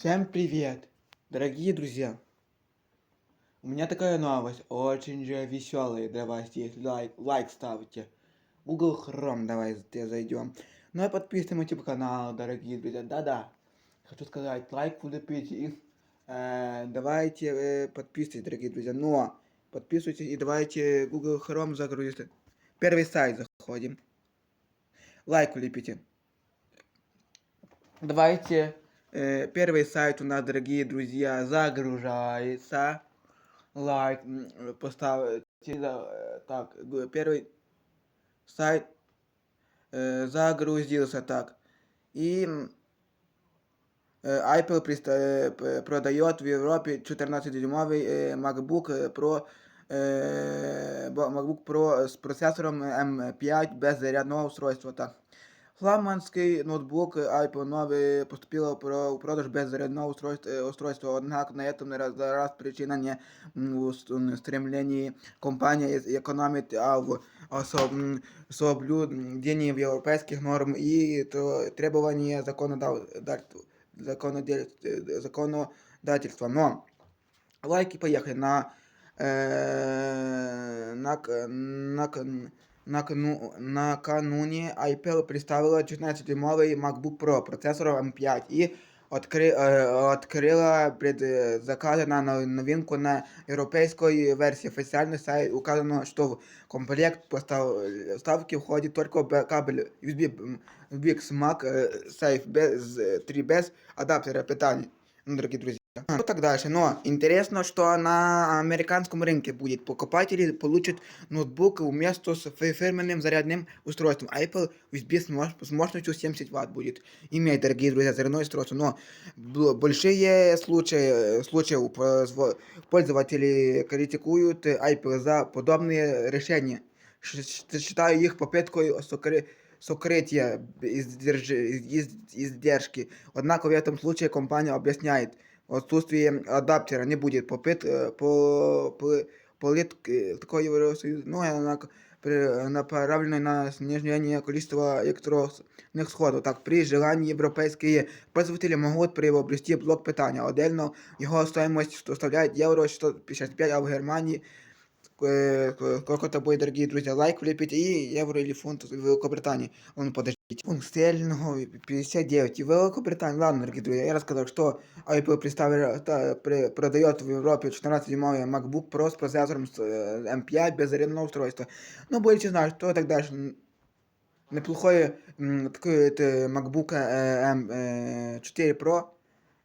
Всем привет, дорогие друзья! У меня такая новость, очень же веселая для вас здесь. Лайк, лайк ставьте. Google Chrome давайте зайдем. Ну и подписывайтесь на канал, дорогие друзья. Да-да, хочу сказать, лайк влепите и э, давайте э, подписывайтесь, дорогие друзья. Но подписывайтесь и давайте Google Chrome загрузите. Первый сайт заходим. Лайк влепите. Давайте первый сайт у нас, дорогие друзья, загружается. Лайк м, поставьте. э, Так, г- первый сайт э, загрузился так. И м, э, Apple приста- э, п- продает в Европе 14-дюймовый э, MacBook э, Pro э, бо- MacBook Pro с процессором M5 без зарядного устройства. Так. Флагманський ноутбук Apple новий поступило про у продаж без зарядного устройства, э, устройства. Однако на этом не раз, раз причина не м, в ус- м, стремлении компании из- экономить, а в особ, м, соблюдении европейских норм и то- требования законодательства. законодатель- законодательства. Но лайки поехали на э, на, к- на, к- накану- накануне Apple представила 14-дюймовый MacBook Pro процессором M5 и откры, э, открыла предзаказы на нов- новинку на европейской версии. Официальный сайт указано, что в комплект поставки входит только б- кабель USB м, USB с Mac э, Safe без, э, 3 без адаптера питания. Ну, дорогие друзья. А, Ну так дальше. Но интересно, что на американском рынке будет. Покупатели получат ноутбук вместо с фи- фирменным зарядным устройством. Apple USB с мощ- с мощностью 70 Вт будет иметь, дорогие друзья, зарядное устройство. Но б- большие случаи, случаи у произво- пользователи критикуют Apple за подобные решения. Ш- ш- Считаю их попыткой сокры- сокрытия издерж- из- издержки. Однако в этом случае компания объясняет, отсутствие адаптера не будет попыт э, по, по, полит э, такой Евросоюз, ну, и она к- при- направленной на снижение количества электронных сходов. Так, при желании европейские пользователи могут приобрести блок питания. Отдельно его стоимость составляет евро 655, а в Германии э, сколько это будет, дорогие друзья, лайк влепите и евро или фунт в Великобритании. Он подождите. Фунт стерлингов 59 и Великобритания. Ладно, дорогие друзья, я рассказал, что Apple представила, та- при- продает в Европе 14-дюймовый MacBook Pro с процессором с, э, M5 без зарядного устройства. Но будете знать, что тогда дальше. М, Неплохой м, такой это MacBook э, M4 Pro.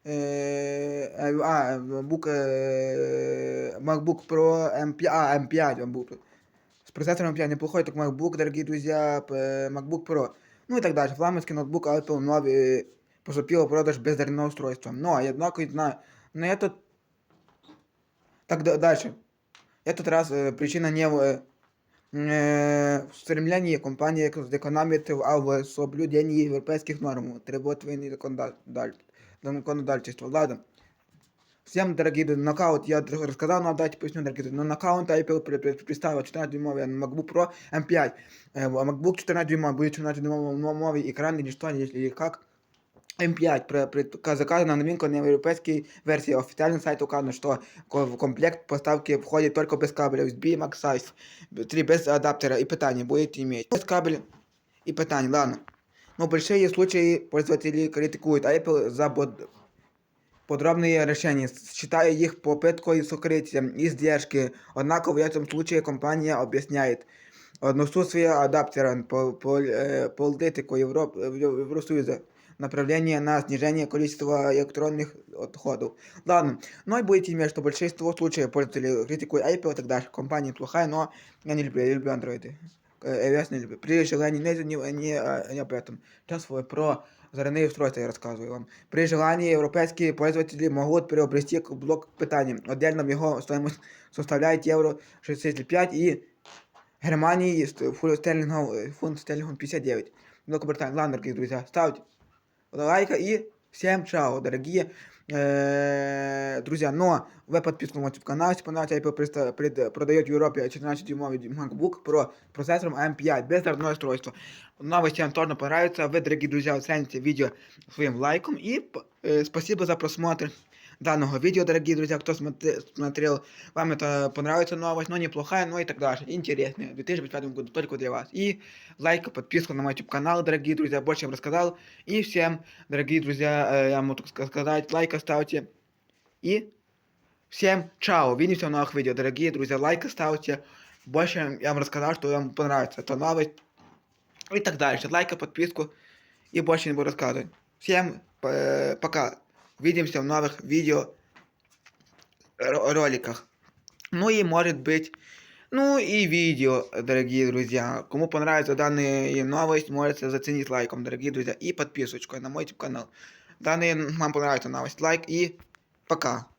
Э, э, а, MacBook, э, MacBook Pro M5, а, M5, MacBook. С процессором M5 неплохой, так MacBook, дорогие друзья, п- MacBook Pro. Ну и так дальше. Флагманский ноутбук Apple новый поступил в продаж без зарядного устройства. Но, однако, знаю, на этот... Так, да- дальше. Этот раз э, причина не в э, э, в стремлении компании экономить, а в соблюдении европейских норм, требований законодатель- законодательства. Ладно. Всем, дорогие друзья, нокаут я др- рассказал, но давайте поясню, дорогие друзья. На нокаут Apple при- при- представил 14-дюймовый MacBook Pro M5. Э, MacBook 14-дюймовый, будет 14-дюймовый экран или что, или как. M5 при, при, заказана новинка на европейской версии. Официальный сайт указано, что ко- в комплект поставки входит только без кабеля USB MagSafe. 3 без адаптера и питания будет иметь. Без кабеля и питания, ладно. Но большие случаи пользователи критикуют Apple за под- подробные решения, считая их попыткой сокрытия издержки. Однако в этом случае компания объясняет отсутствие адаптера по, по, э, политику Европ, Евросоюза направление на снижение количества электронных отходов. Ладно, но и будете иметь, что большинство случаев пользователи критикуют Apple и так далее. Компания плохая, но я не люблю, я люблю андроиды. Э, iOS не люблю. При желании не, не, не, э, не об этом. Сейчас вы про зарядные устройства я рассказываю вам. При желании европейские пользователи могут приобрести к- блок питания. Отдельно его стоимость составляет евро 65 и Германии ст- фунт стерлингов, э, фунт стерлингов 59. Великобритания. Ладно, дорогие друзья, ставьте лайка и всем чао, дорогие Э, друзья, но вы подписаны на мой канал, если понравится, Apple приста- пред- продает в Европе 14-дюймовый MacBook Pro процессором M5 без зарядного устройства. Новости вам тоже понравится. Вы, дорогие друзья, оцените видео своим лайком. И п- э, спасибо за просмотр Данного видео, дорогие друзья, кто смотре- смотрел. Вам это понравится новость, но неплохая, но и так дальше. Интересная. В 2025 году только для вас. И лайк, подписку на мой YouTube канал, дорогие друзья, больше я вам рассказал. И всем, дорогие друзья, э, я могу так сказать, лайк ставьте. И всем чао. Увидимся в новых видео, дорогие друзья. Лайк ставьте. Больше я вам рассказал, что вам понравится эта новость. И так дальше. Лайк, подписку. И больше не буду рассказывать. Всем э, пока. Увидимся в новых видео ро- роликах. Ну и может быть, ну и видео, дорогие друзья. Кому понравится данная новость, можете заценить лайком, дорогие друзья, и подписочкой на мой YouTube канал. Данная вам понравится новость, лайк и пока.